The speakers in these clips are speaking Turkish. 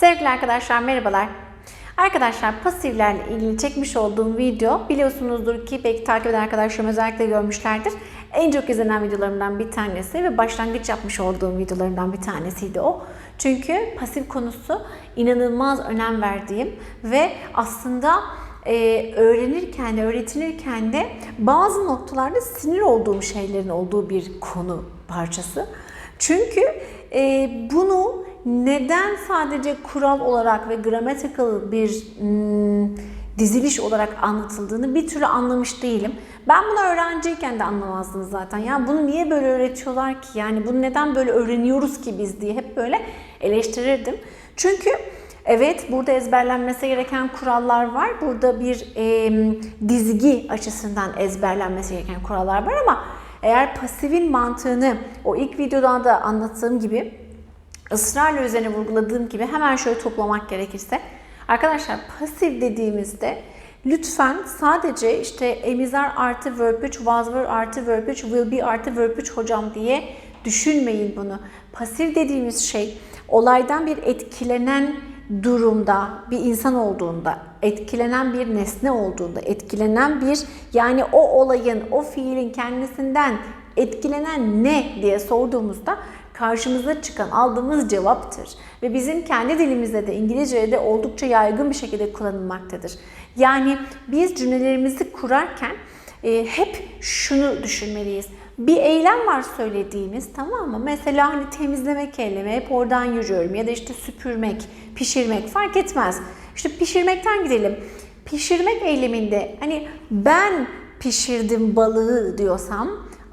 Sevgili arkadaşlar merhabalar. Arkadaşlar pasiflerle ilgili çekmiş olduğum video biliyorsunuzdur ki belki takip eden arkadaşlarım özellikle görmüşlerdir. En çok izlenen videolarımdan bir tanesi ve başlangıç yapmış olduğum videolarımdan bir tanesiydi o. Çünkü pasif konusu inanılmaz önem verdiğim ve aslında e, öğrenirken de öğretilirken de bazı noktalarda sinir olduğum şeylerin olduğu bir konu parçası. Çünkü e, bunu neden sadece kural olarak ve grammatical bir hmm, diziliş olarak anlatıldığını bir türlü anlamış değilim. Ben bunu öğrenciyken de anlamazdım zaten. Ya bunu niye böyle öğretiyorlar ki? Yani bunu neden böyle öğreniyoruz ki biz diye hep böyle eleştirirdim. Çünkü Evet, burada ezberlenmesi gereken kurallar var. Burada bir e, dizgi açısından ezberlenmesi gereken kurallar var ama eğer pasifin mantığını o ilk videodan da anlattığım gibi ısrarla üzerine vurguladığım gibi hemen şöyle toplamak gerekirse arkadaşlar pasif dediğimizde lütfen sadece işte emizar artı verb 3, was were artı verb 3, will be artı verb 3 hocam diye düşünmeyin bunu. Pasif dediğimiz şey olaydan bir etkilenen durumda bir insan olduğunda, etkilenen bir nesne olduğunda, etkilenen bir yani o olayın, o fiilin kendisinden etkilenen ne diye sorduğumuzda karşımıza çıkan aldığımız cevaptır. Ve bizim kendi dilimizde de İngilizce'de oldukça yaygın bir şekilde kullanılmaktadır. Yani biz cümlelerimizi kurarken e, hep şunu düşünmeliyiz. Bir eylem var söylediğimiz tamam mı? Mesela hani temizlemek eylemi hep oradan yürüyorum ya da işte süpürmek, pişirmek fark etmez. İşte pişirmekten gidelim. Pişirmek eyleminde hani ben pişirdim balığı diyorsam,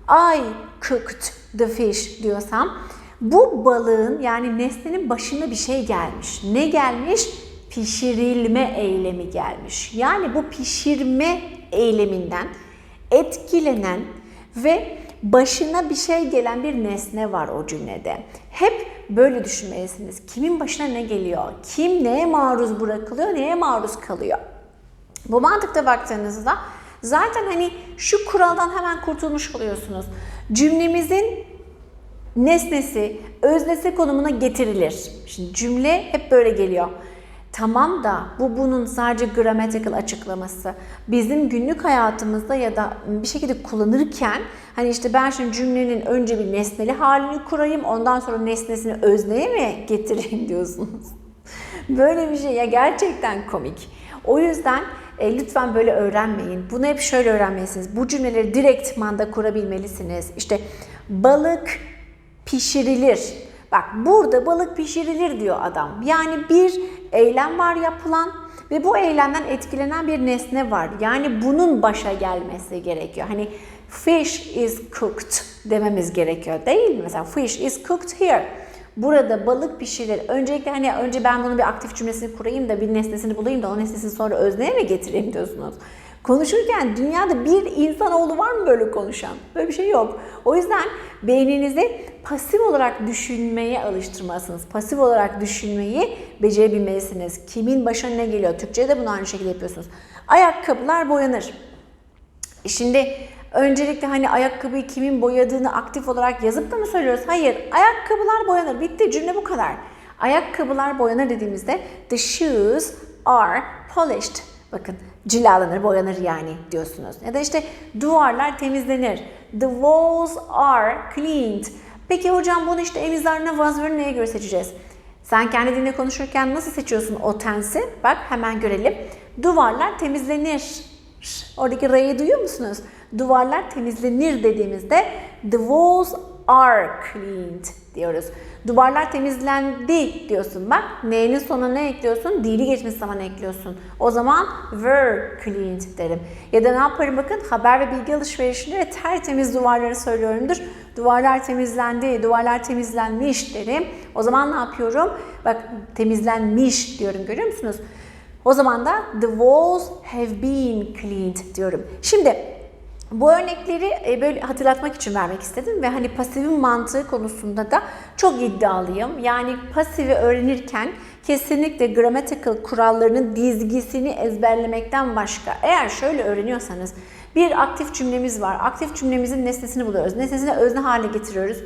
I cooked the fish diyorsam bu balığın yani nesnenin başına bir şey gelmiş. Ne gelmiş? Pişirilme eylemi gelmiş. Yani bu pişirme eyleminden etkilenen ve başına bir şey gelen bir nesne var o cümlede. Hep böyle düşünmelisiniz. Kimin başına ne geliyor? Kim neye maruz bırakılıyor, neye maruz kalıyor? Bu mantıkta baktığınızda zaten hani şu kuraldan hemen kurtulmuş oluyorsunuz. Cümlemizin nesnesi öznesi konumuna getirilir. Şimdi cümle hep böyle geliyor. Tamam da bu bunun sadece grammatical açıklaması. Bizim günlük hayatımızda ya da bir şekilde kullanırken hani işte ben şimdi cümlenin önce bir nesneli halini kurayım ondan sonra nesnesini özneye mi getireyim diyorsunuz. Böyle bir şey ya gerçekten komik. O yüzden e, lütfen böyle öğrenmeyin. Bunu hep şöyle öğrenmelisiniz. Bu cümleleri direkt manda kurabilmelisiniz. İşte balık pişirilir. Bak burada balık pişirilir diyor adam. Yani bir eylem var yapılan ve bu eylemden etkilenen bir nesne var. Yani bunun başa gelmesi gerekiyor. Hani fish is cooked dememiz gerekiyor değil mi? Mesela fish is cooked here. Burada balık pişirilir. Öncelikle hani önce ben bunu bir aktif cümlesini kurayım da bir nesnesini bulayım da o nesnesini sonra özneye mi getireyim diyorsunuz. Konuşurken dünyada bir insanoğlu var mı böyle konuşan? Böyle bir şey yok. O yüzden beyninizi pasif olarak düşünmeye alıştırmalısınız. Pasif olarak düşünmeyi becerebilmelisiniz. Kimin başına ne geliyor? Türkçe'de de bunu aynı şekilde yapıyorsunuz. Ayakkabılar boyanır. Şimdi öncelikle hani ayakkabıyı kimin boyadığını aktif olarak yazıp da mı söylüyoruz? Hayır. Ayakkabılar boyanır. Bitti. Cümle bu kadar. Ayakkabılar boyanır dediğimizde the shoes are polished. Bakın cilalanır, boyanır yani diyorsunuz. Ya da işte duvarlar temizlenir. The walls are cleaned. Peki hocam bunu işte emizlerine, was neye göre seçeceğiz? Sen kendi dilinde konuşurken nasıl seçiyorsun o tensi? Bak hemen görelim. Duvarlar temizlenir. Oradaki R'yi duyuyor musunuz? Duvarlar temizlenir dediğimizde the walls are cleaned diyoruz. Duvarlar temizlendi diyorsun. Bak neyin sonuna ne ekliyorsun? Dili geçmiş zaman ekliyorsun. O zaman were cleaned derim. Ya da ne yaparım bakın haber ve bilgi alışverişinde tertemiz duvarları söylüyorumdur. Duvarlar temizlendi, duvarlar temizlenmiş derim. O zaman ne yapıyorum? Bak temizlenmiş diyorum görüyor musunuz? O zaman da the walls have been cleaned diyorum. Şimdi bu örnekleri e, böyle hatırlatmak için vermek istedim ve hani pasifin mantığı konusunda da çok iddialıyım. Yani pasifi öğrenirken kesinlikle grammatical kurallarının dizgisini ezberlemekten başka eğer şöyle öğreniyorsanız bir aktif cümlemiz var. Aktif cümlemizin nesnesini buluyoruz. Nesnesini özne hale getiriyoruz.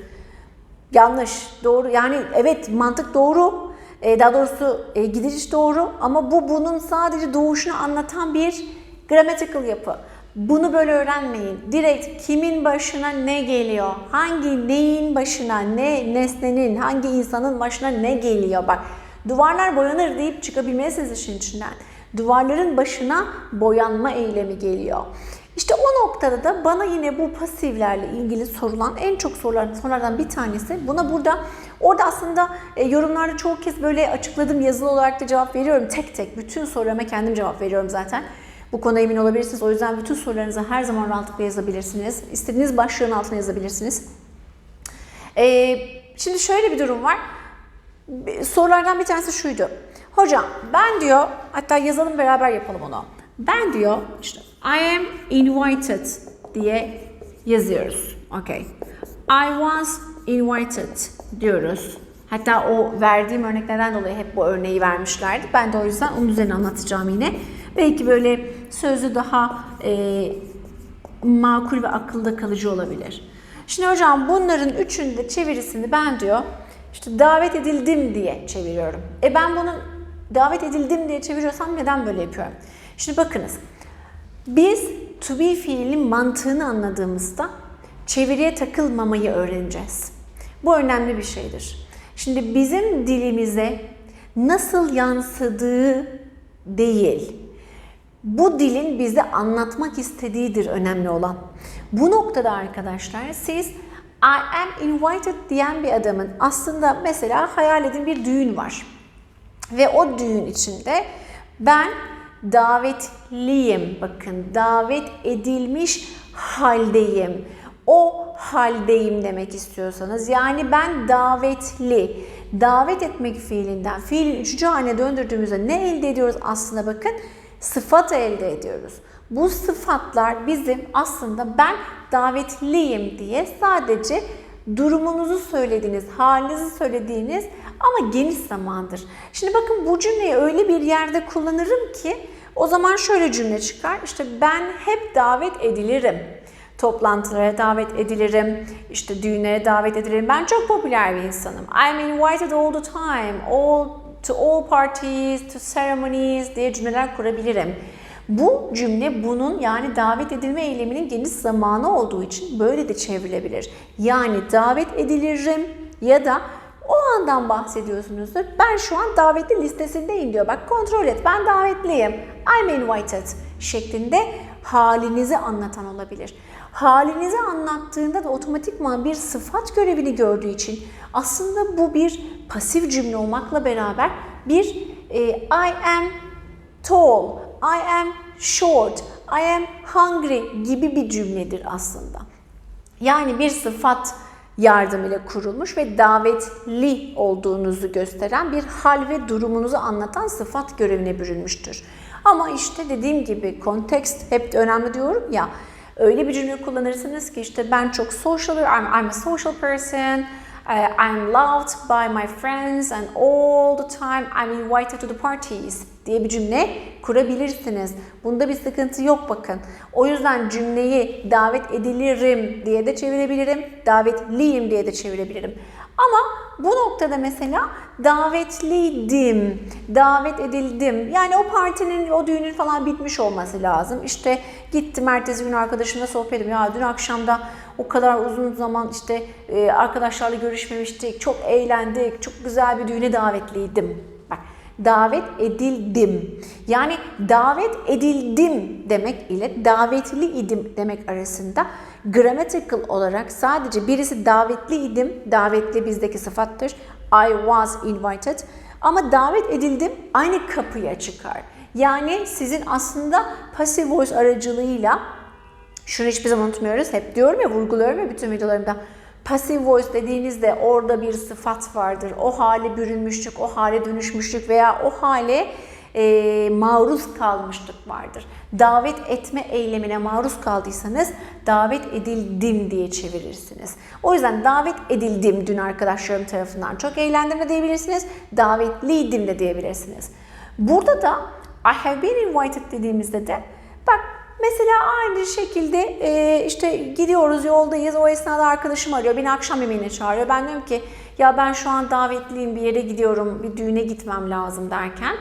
Yanlış, doğru. Yani evet mantık doğru. E, daha doğrusu e, gidiş doğru ama bu bunun sadece doğuşunu anlatan bir grammatical yapı. Bunu böyle öğrenmeyin. Direkt kimin başına ne geliyor? Hangi neyin başına, ne nesnenin, hangi insanın başına ne geliyor? Bak duvarlar boyanır deyip çıkabilmelisiniz işin içinden. Duvarların başına boyanma eylemi geliyor. İşte o noktada da bana yine bu pasiflerle ilgili sorulan en çok sorulan sorulardan bir tanesi. Buna burada orada aslında e, yorumlarda çoğu kez böyle açıkladım yazılı olarak da cevap veriyorum tek tek. Bütün sorularıma kendim cevap veriyorum zaten. Bu konuda emin olabilirsiniz. O yüzden bütün sorularınızı her zaman rahatlıkla yazabilirsiniz. İstediğiniz başlığın altına yazabilirsiniz. Ee, şimdi şöyle bir durum var. Sorulardan bir tanesi şuydu. Hocam ben diyor, hatta yazalım beraber yapalım onu. Ben diyor, işte I am invited diye yazıyoruz. Okay. I was invited diyoruz. Hatta o verdiğim örneklerden dolayı hep bu örneği vermişlerdi. Ben de o yüzden onun üzerine anlatacağım yine. Belki böyle sözü daha e, makul ve akılda kalıcı olabilir. Şimdi hocam bunların üçünde çevirisini ben diyor işte davet edildim diye çeviriyorum. E ben bunu davet edildim diye çeviriyorsam neden böyle yapıyorum? Şimdi bakınız. Biz to be fiilin mantığını anladığımızda çeviriye takılmamayı öğreneceğiz. Bu önemli bir şeydir. Şimdi bizim dilimize nasıl yansıdığı değil, bu dilin bize anlatmak istediğidir önemli olan. Bu noktada arkadaşlar siz I am invited diyen bir adamın aslında mesela hayal edin bir düğün var. Ve o düğün içinde ben davetliyim. Bakın davet edilmiş haldeyim. O haldeyim demek istiyorsanız yani ben davetli. Davet etmek fiilinden fiilin üçüncü haline döndürdüğümüzde ne elde ediyoruz aslında bakın sıfat elde ediyoruz. Bu sıfatlar bizim aslında ben davetliyim diye sadece durumunuzu söylediğiniz, halinizi söylediğiniz ama geniş zamandır. Şimdi bakın bu cümleyi öyle bir yerde kullanırım ki o zaman şöyle cümle çıkar. İşte ben hep davet edilirim. Toplantılara davet edilirim, işte düğünlere davet edilirim. Ben çok popüler bir insanım. I'm invited all the time, all to all parties, to ceremonies diye cümleler kurabilirim. Bu cümle bunun yani davet edilme eyleminin geniş zamanı olduğu için böyle de çevrilebilir. Yani davet edilirim ya da o andan bahsediyorsunuzdur. Ben şu an davetli listesindeyim diyor. Bak kontrol et ben davetliyim. I'm invited şeklinde halinizi anlatan olabilir. Halinizi anlattığında da otomatikman bir sıfat görevini gördüğü için aslında bu bir pasif cümle olmakla beraber bir e, I am tall, I am short, I am hungry gibi bir cümledir aslında. Yani bir sıfat yardımıyla kurulmuş ve davetli olduğunuzu gösteren bir hal ve durumunuzu anlatan sıfat görevine bürünmüştür. Ama işte dediğim gibi kontekst hep önemli diyorum ya. Öyle bir cümle kullanırsınız ki işte ben çok social, I'm, I'm a social person, uh, I'm loved by my friends and all the time I'm invited to the parties diye bir cümle kurabilirsiniz. Bunda bir sıkıntı yok bakın. O yüzden cümleyi davet edilirim diye de çevirebilirim, davetliyim diye de çevirebilirim. Ama bu noktada mesela davetliydim, davet edildim. Yani o partinin, o düğünün falan bitmiş olması lazım. İşte gittim ertesi gün arkadaşımla sohbet ettim. Ya dün akşamda o kadar uzun zaman işte e, arkadaşlarla görüşmemiştik, çok eğlendik, çok güzel bir düğüne davetliydim. Davet edildim. Yani davet edildim demek ile davetli idim demek arasında grammatical olarak sadece birisi davetli idim, davetli bizdeki sıfattır. I was invited. Ama davet edildim aynı kapıya çıkar. Yani sizin aslında passive voice aracılığıyla şunu hiçbir zaman unutmuyoruz. Hep diyorum ya vurguluyorum ya bütün videolarımda. Passive voice dediğinizde orada bir sıfat vardır. O hale bürünmüşlük, o hale dönüşmüşlük veya o hale e, maruz kalmışlık vardır. Davet etme eylemine maruz kaldıysanız davet edildim diye çevirirsiniz. O yüzden davet edildim dün arkadaşlarım tarafından çok eğlendim de diyebilirsiniz. Davetliydim de diyebilirsiniz. Burada da I have been invited dediğimizde de bak Mesela aynı şekilde e, işte gidiyoruz yoldayız o esnada arkadaşım arıyor beni akşam yemeğine çağırıyor. Ben diyorum ki ya ben şu an davetliyim bir yere gidiyorum bir düğüne gitmem lazım derken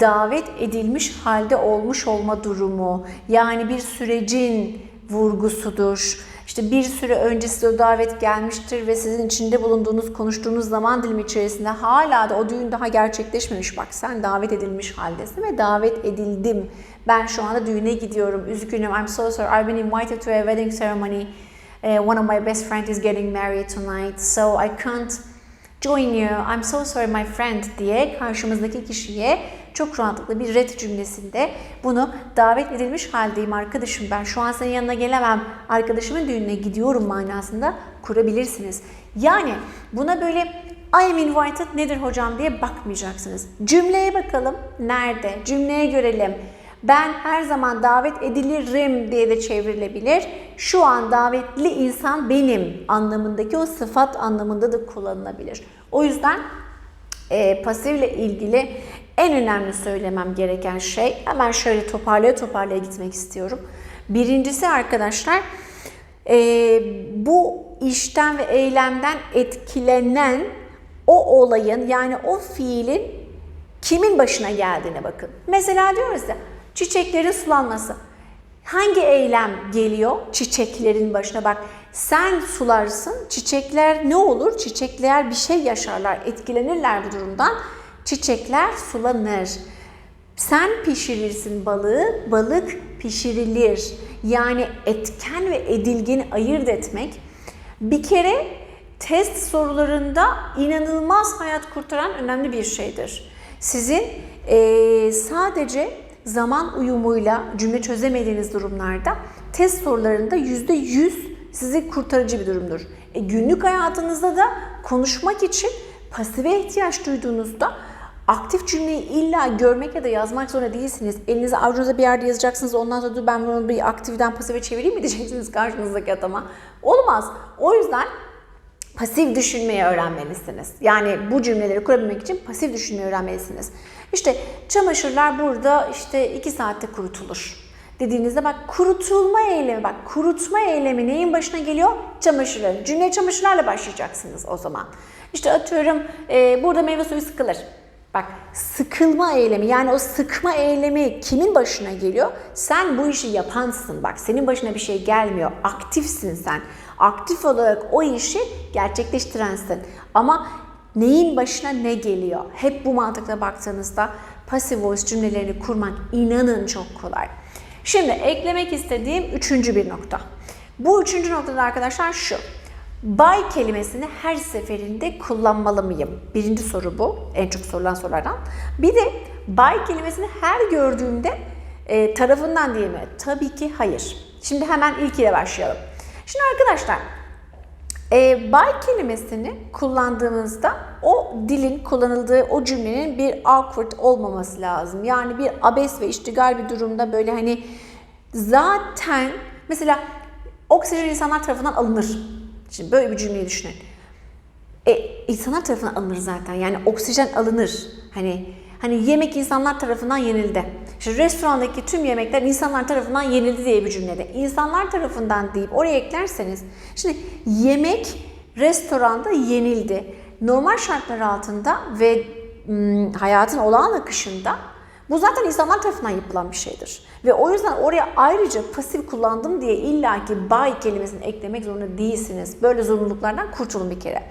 davet edilmiş halde olmuş olma durumu yani bir sürecin vurgusudur. İşte bir süre önce size o davet gelmiştir ve sizin içinde bulunduğunuz, konuştuğunuz zaman dilimi içerisinde hala da o düğün daha gerçekleşmemiş. Bak sen davet edilmiş haldesin ve davet edildim. Ben şu anda düğüne gidiyorum. Üzgünüm. I'm so sorry. I've been invited to a wedding ceremony. Uh, one of my best friends is getting married tonight. So I can't join you. I'm so sorry my friend diye karşımızdaki kişiye çok rahatlıkla bir red cümlesinde bunu davet edilmiş haldeyim arkadaşım ben şu an senin yanına gelemem arkadaşımın düğününe gidiyorum manasında kurabilirsiniz. Yani buna böyle I am invited nedir hocam diye bakmayacaksınız. Cümleye bakalım. Nerede? Cümleye görelim. Ben her zaman davet edilirim diye de çevrilebilir. Şu an davetli insan benim anlamındaki o sıfat anlamında da kullanılabilir. O yüzden e, pasifle ilgili en önemli söylemem gereken şey hemen şöyle toparlaya toparlaya gitmek istiyorum. Birincisi arkadaşlar e, bu işten ve eylemden etkilenen o olayın yani o fiilin kimin başına geldiğine bakın. Mesela diyoruz ya çiçeklerin sulanması. Hangi eylem geliyor çiçeklerin başına? Bak sen sularsın, çiçekler ne olur? Çiçekler bir şey yaşarlar, etkilenirler bu durumdan. Çiçekler sulanır. Sen pişirirsin balığı, balık pişirilir. Yani etken ve edilgeni ayırt etmek bir kere test sorularında inanılmaz hayat kurtaran önemli bir şeydir. Sizin e, sadece zaman uyumuyla cümle çözemediğiniz durumlarda test sorularında %100 sizi kurtarıcı bir durumdur. E, günlük hayatınızda da konuşmak için pasife ihtiyaç duyduğunuzda aktif cümleyi illa görmek ya da yazmak zorunda değilsiniz. Elinize avucunuza bir yerde yazacaksınız. Ondan sonra dur ben bunu bir aktiften pasife çevireyim mi diyeceksiniz karşınızdaki adama. Olmaz. O yüzden pasif düşünmeyi öğrenmelisiniz. Yani bu cümleleri kurabilmek için pasif düşünmeyi öğrenmelisiniz. İşte çamaşırlar burada işte 2 saatte kurutulur. Dediğinizde bak kurutulma eylemi bak kurutma eylemi neyin başına geliyor? Çamaşırların. Cümle çamaşırlarla başlayacaksınız o zaman. İşte atıyorum e, burada meyve suyu sıkılır. Bak sıkılma eylemi yani o sıkma eylemi kimin başına geliyor? Sen bu işi yapansın bak senin başına bir şey gelmiyor. Aktifsin sen. Aktif olarak o işi gerçekleştirensin. Ama neyin başına ne geliyor? Hep bu mantıkla baktığınızda passive voice cümlelerini kurmak inanın çok kolay. Şimdi eklemek istediğim üçüncü bir nokta. Bu üçüncü noktada arkadaşlar şu. By kelimesini her seferinde kullanmalı mıyım? Birinci soru bu. En çok sorulan sorulardan. Bir de by kelimesini her gördüğümde e, tarafından diye mi? Tabii ki hayır. Şimdi hemen ilk ile başlayalım. Şimdi arkadaşlar e, by kelimesini kullandığımızda o dilin kullanıldığı o cümlenin bir awkward olmaması lazım. Yani bir abes ve iştigal bir durumda böyle hani zaten mesela oksijen insanlar tarafından alınır. Şimdi böyle bir cümleyi düşünün. E, insanlar tarafından alınır zaten. Yani oksijen alınır. Hani hani yemek insanlar tarafından yenildi. İşte restorandaki tüm yemekler insanlar tarafından yenildi diye bir cümlede. İnsanlar tarafından deyip oraya eklerseniz şimdi yemek restoranda yenildi. Normal şartlar altında ve hayatın olağan akışında bu zaten insanlar tarafından yapılan bir şeydir. Ve o yüzden oraya ayrıca pasif kullandım diye illaki by kelimesini eklemek zorunda değilsiniz. Böyle zorunluluklardan kurtulun bir kere.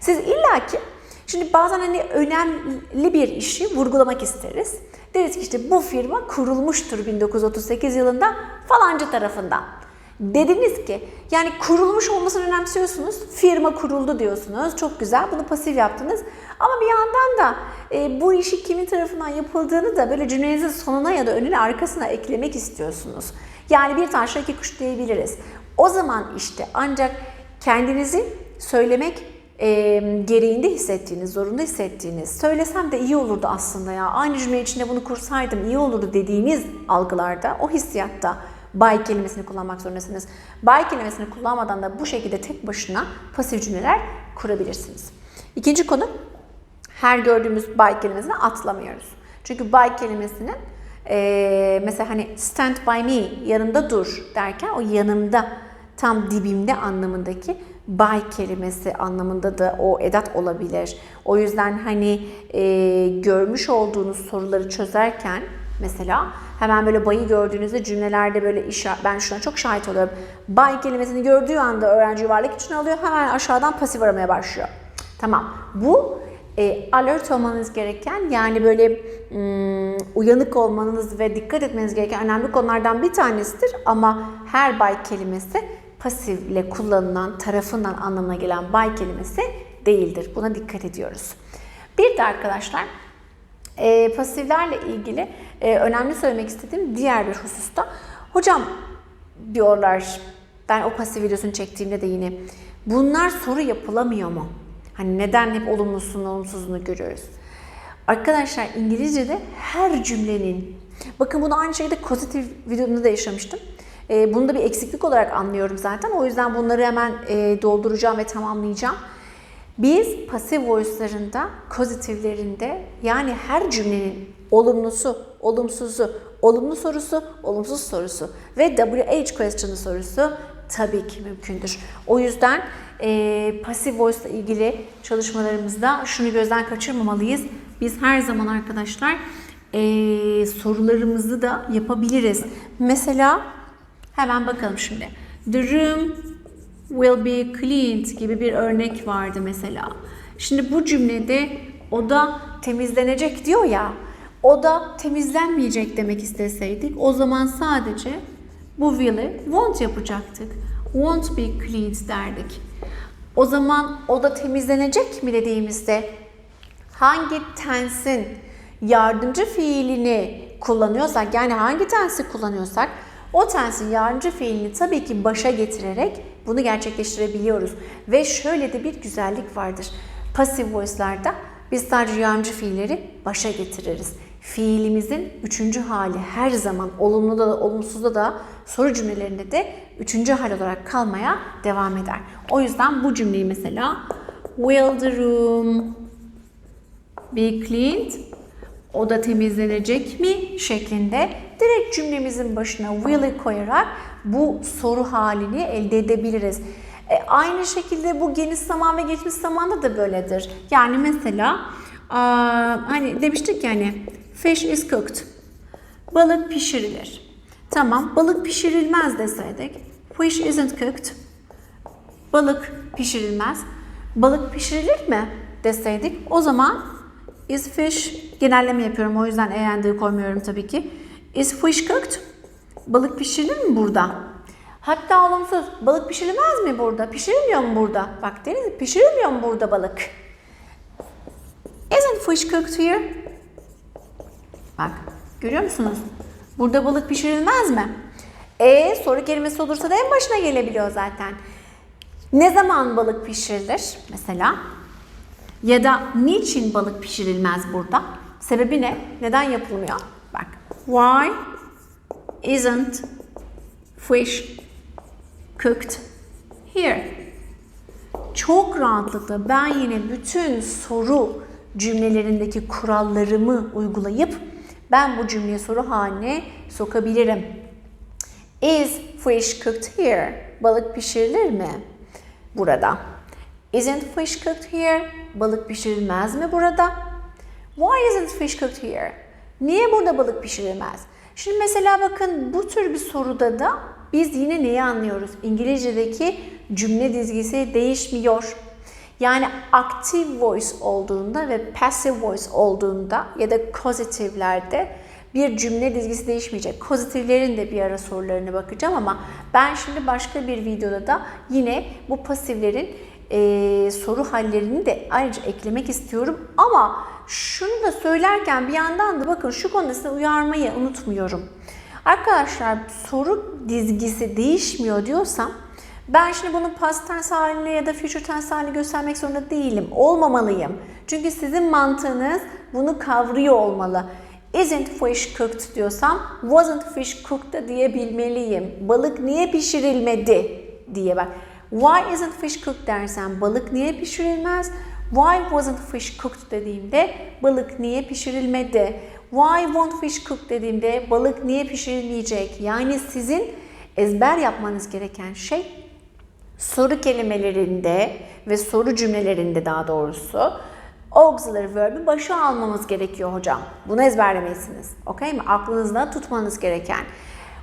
Siz illaki Şimdi bazen hani önemli bir işi vurgulamak isteriz. Deriz ki işte bu firma kurulmuştur 1938 yılında falanca tarafından. Dediniz ki yani kurulmuş olmasını önemsiyorsunuz. Firma kuruldu diyorsunuz. Çok güzel. Bunu pasif yaptınız. Ama bir yandan da e, bu işi kimin tarafından yapıldığını da böyle cümlenizin sonuna ya da önüne arkasına eklemek istiyorsunuz. Yani bir taşla iki kuş diyebiliriz. O zaman işte ancak kendinizi söylemek e, gereğinde hissettiğiniz, zorunda hissettiğiniz, söylesem de iyi olurdu aslında ya, aynı cümle içinde bunu kursaydım iyi olurdu dediğiniz algılarda, o hissiyatta by kelimesini kullanmak zorundasınız. By kelimesini kullanmadan da bu şekilde tek başına pasif cümleler kurabilirsiniz. İkinci konu, her gördüğümüz by kelimesini atlamıyoruz. Çünkü by kelimesinin Ee, mesela hani stand by me yanında dur derken o yanımda tam dibimde anlamındaki by kelimesi anlamında da o edat olabilir. O yüzden hani e, görmüş olduğunuz soruları çözerken mesela hemen böyle bayı gördüğünüzde cümlelerde böyle işaret, ben şuna çok şahit oluyorum. Bay kelimesini gördüğü anda öğrenci yuvarlak için alıyor hemen aşağıdan pasif aramaya başlıyor. Tamam bu e, alert olmanız gereken yani böyle mm, uyanık olmanız ve dikkat etmeniz gereken önemli konulardan bir tanesidir. Ama her bay kelimesi pasifle kullanılan tarafından anlamına gelen bay kelimesi değildir. Buna dikkat ediyoruz. Bir de arkadaşlar e, pasiflerle ilgili e, önemli söylemek istediğim diğer bir hususta. Hocam diyorlar ben o pasif videosunu çektiğimde de yine bunlar soru yapılamıyor mu? Hani neden hep olumlusunu olumsuzunu görüyoruz? Arkadaşlar İngilizce'de her cümlenin bakın bunu aynı şekilde pozitif videomda da yaşamıştım. E, bunu da bir eksiklik olarak anlıyorum zaten. O yüzden bunları hemen e, dolduracağım ve tamamlayacağım. Biz pasif voice'larında, pozitiflerinde yani her cümlenin olumlusu, olumsuzu, olumlu sorusu, olumsuz sorusu ve WH question sorusu tabii ki mümkündür. O yüzden e, pasif voice ile ilgili çalışmalarımızda şunu gözden kaçırmamalıyız. Biz her zaman arkadaşlar e, sorularımızı da yapabiliriz. Mesela hemen bakalım şimdi. Room will be cleaned gibi bir örnek vardı mesela. Şimdi bu cümlede oda temizlenecek diyor ya. Oda temizlenmeyecek demek isteseydik o zaman sadece bu will'i won't yapacaktık. Won't be cleaned derdik. O zaman oda temizlenecek mi dediğimizde hangi tensin yardımcı fiilini kullanıyorsak yani hangi tensi kullanıyorsak o tensin yardımcı fiilini tabii ki başa getirerek bunu gerçekleştirebiliyoruz. Ve şöyle de bir güzellik vardır. Pasif voice'larda biz sadece yardımcı fiilleri başa getiririz. Fiilimizin üçüncü hali her zaman olumlu da olumsuzda da soru cümlelerinde de üçüncü hal olarak kalmaya devam eder. O yüzden bu cümleyi mesela Will the room be cleaned? Oda temizlenecek mi? şeklinde direkt cümlemizin başına will'i koyarak bu soru halini elde edebiliriz. E, aynı şekilde bu geniş zaman ve geçmiş zamanda da böyledir. Yani mesela aa, hani demiştik yani fish is cooked. Balık pişirilir. Tamam balık pişirilmez deseydik fish isn't cooked. Balık pişirilmez. Balık pişirilir mi deseydik o zaman is fish genelleme yapıyorum o yüzden eğendiği koymuyorum tabii ki. Is fish cooked? Balık pişirilir mi burada? Hatta olumsuz. Balık pişirilmez mi burada? Pişirilmiyor mu burada? Bak Deniz pişirilmiyor mu burada balık? Isn't fish cooked here? Bak görüyor musunuz? Burada balık pişirilmez mi? E soru kelimesi olursa da en başına gelebiliyor zaten. Ne zaman balık pişirilir mesela? Ya da niçin balık pişirilmez burada? Sebebi ne? Neden yapılmıyor? Bak. Why isn't fish cooked here? Çok rahatlıkla ben yine bütün soru cümlelerindeki kurallarımı uygulayıp ben bu cümleyi soru haline sokabilirim. Is fish cooked here? Balık pişirilir mi? Burada. Isn't fish cooked here? Balık pişirilmez mi burada? Why isn't fish cooked here? Niye burada balık pişirilmez? Şimdi mesela bakın bu tür bir soruda da biz yine neyi anlıyoruz? İngilizce'deki cümle dizgisi değişmiyor. Yani active voice olduğunda ve passive voice olduğunda ya da causativlerde bir cümle dizgisi değişmeyecek. Kozitiflerin de bir ara sorularına bakacağım ama ben şimdi başka bir videoda da yine bu pasiflerin e, soru hallerini de ayrıca eklemek istiyorum. Ama şunu da söylerken bir yandan da bakın şu konuda size uyarmayı unutmuyorum. Arkadaşlar soru dizgisi değişmiyor diyorsam ben şimdi bunu past tense haline ya da future tense haline göstermek zorunda değilim. Olmamalıyım. Çünkü sizin mantığınız bunu kavruyor olmalı. Isn't fish cooked diyorsam wasn't fish cooked da diyebilmeliyim. Balık niye pişirilmedi diye bak. Why isn't fish cooked dersen balık niye pişirilmez? Why wasn't fish cooked dediğimde balık niye pişirilmedi? Why won't fish cook dediğimde balık niye pişirilmeyecek? Yani sizin ezber yapmanız gereken şey soru kelimelerinde ve soru cümlelerinde daha doğrusu auxiliary verb'i başa almamız gerekiyor hocam. Bunu ezberlemelisiniz. Okey mi? Aklınızda tutmanız gereken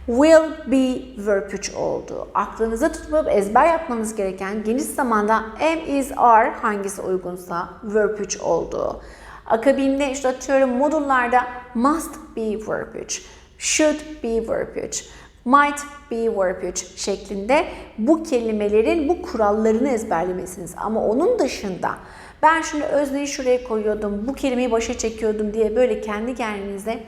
will be verb 3 oldu. Aklınızda tutup ezber yapmanız gereken geniş zamanda am, is, are hangisi uygunsa verb 3 oldu. Akabinde işte atıyorum modullarda must be verb 3, should be verb 3, might be verb 3 şeklinde bu kelimelerin bu kurallarını ezberlemesiniz. Ama onun dışında ben şimdi özneyi şuraya koyuyordum, bu kelimeyi başa çekiyordum diye böyle kendi kendinize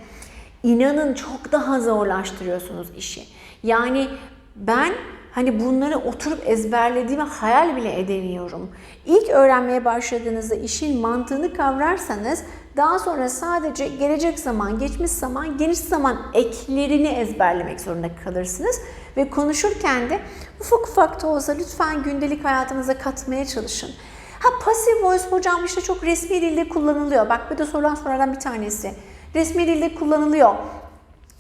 inanın çok daha zorlaştırıyorsunuz işi. Yani ben hani bunları oturup ezberlediğimi hayal bile edemiyorum. İlk öğrenmeye başladığınızda işin mantığını kavrarsanız daha sonra sadece gelecek zaman, geçmiş zaman, geniş zaman eklerini ezberlemek zorunda kalırsınız. Ve konuşurken de ufak ufak da olsa lütfen gündelik hayatınıza katmaya çalışın. Ha passive voice hocam işte çok resmi dilde kullanılıyor. Bak bir de sorulan sorulardan bir tanesi. Resmi dilde kullanılıyor.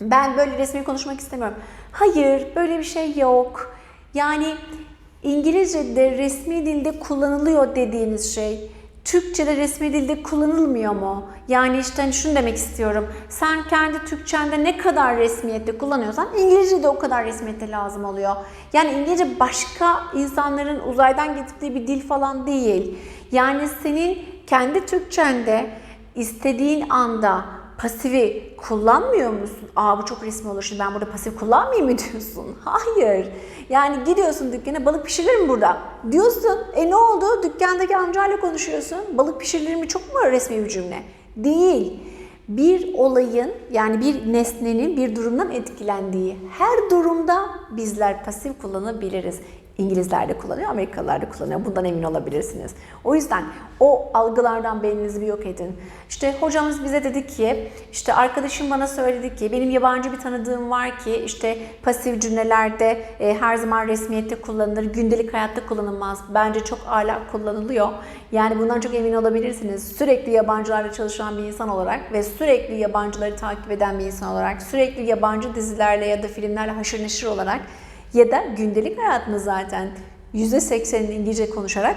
Ben böyle resmi konuşmak istemiyorum. Hayır, böyle bir şey yok. Yani İngilizce'de resmi dilde kullanılıyor dediğiniz şey Türkçe'de resmi dilde kullanılmıyor mu? Yani işte hani şunu demek istiyorum. Sen kendi Türkçende ne kadar resmiyette kullanıyorsan İngilizce'de o kadar resmiyette lazım oluyor. Yani İngilizce başka insanların uzaydan getirdiği bir dil falan değil. Yani senin kendi Türkçende istediğin anda pasifi kullanmıyor musun? Aa bu çok resmi olur şimdi ben burada pasif kullanmayayım mı diyorsun? Hayır. Yani gidiyorsun dükkana balık pişirilir mi burada? Diyorsun. E ne oldu? Dükkandaki amcayla konuşuyorsun. Balık pişirilir mi çok mu resmi bir cümle? Değil. Bir olayın yani bir nesnenin bir durumdan etkilendiği her durumda bizler pasif kullanabiliriz. İngilizler de kullanıyor, Amerikalılar da kullanıyor. Bundan emin olabilirsiniz. O yüzden o algılardan beyninizi bir yok edin. İşte hocamız bize dedi ki, işte arkadaşım bana söyledi ki, benim yabancı bir tanıdığım var ki, işte pasif cümlelerde e, her zaman resmiyette kullanılır, gündelik hayatta kullanılmaz. Bence çok ala kullanılıyor. Yani bundan çok emin olabilirsiniz. Sürekli yabancılarla çalışan bir insan olarak ve sürekli yabancıları takip eden bir insan olarak, sürekli yabancı dizilerle ya da filmlerle haşır neşir olarak ya da gündelik hayatınız zaten %80'ini İngilizce konuşarak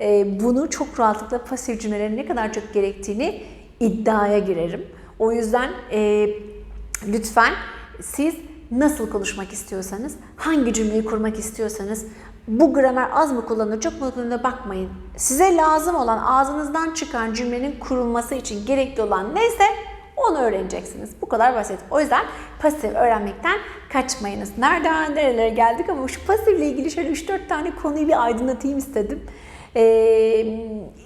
e, bunu çok rahatlıkla pasif cümlelerin ne kadar çok gerektiğini iddiaya girerim. O yüzden e, lütfen siz nasıl konuşmak istiyorsanız, hangi cümleyi kurmak istiyorsanız bu gramer az mı kullanılır, çok mu kullanılır bakmayın. Size lazım olan ağzınızdan çıkan cümlenin kurulması için gerekli olan neyse onu öğreneceksiniz. Bu kadar basit. O yüzden pasif öğrenmekten kaçmayınız. Nereden nerelere geldik ama şu pasifle ilgili şöyle 3-4 tane konuyu bir aydınlatayım istedim. Ee,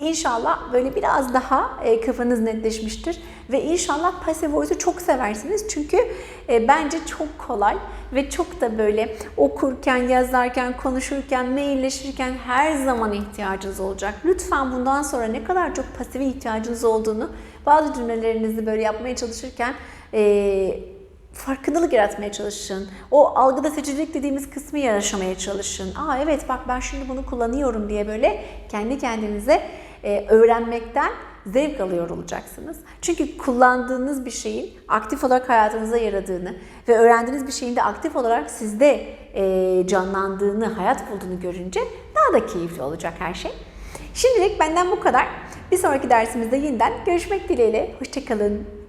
inşallah böyle biraz daha e, kafanız netleşmiştir ve inşallah Passive Voice'u çok seversiniz çünkü e, bence çok kolay ve çok da böyle okurken, yazarken, konuşurken, mailleşirken her zaman ihtiyacınız olacak. Lütfen bundan sonra ne kadar çok pasife ihtiyacınız olduğunu bazı cümlelerinizi böyle yapmaya çalışırken e, farkındalık yaratmaya çalışın. O algıda seçicilik dediğimiz kısmı yaşamaya çalışın. Aa evet bak ben şimdi bunu kullanıyorum diye böyle kendi kendinize e, öğrenmekten zevk alıyor olacaksınız. Çünkü kullandığınız bir şeyin aktif olarak hayatınıza yaradığını ve öğrendiğiniz bir şeyin de aktif olarak sizde e, canlandığını, hayat bulduğunu görünce daha da keyifli olacak her şey. Şimdilik benden bu kadar. Bir sonraki dersimizde yeniden görüşmek dileğiyle. Hoşçakalın.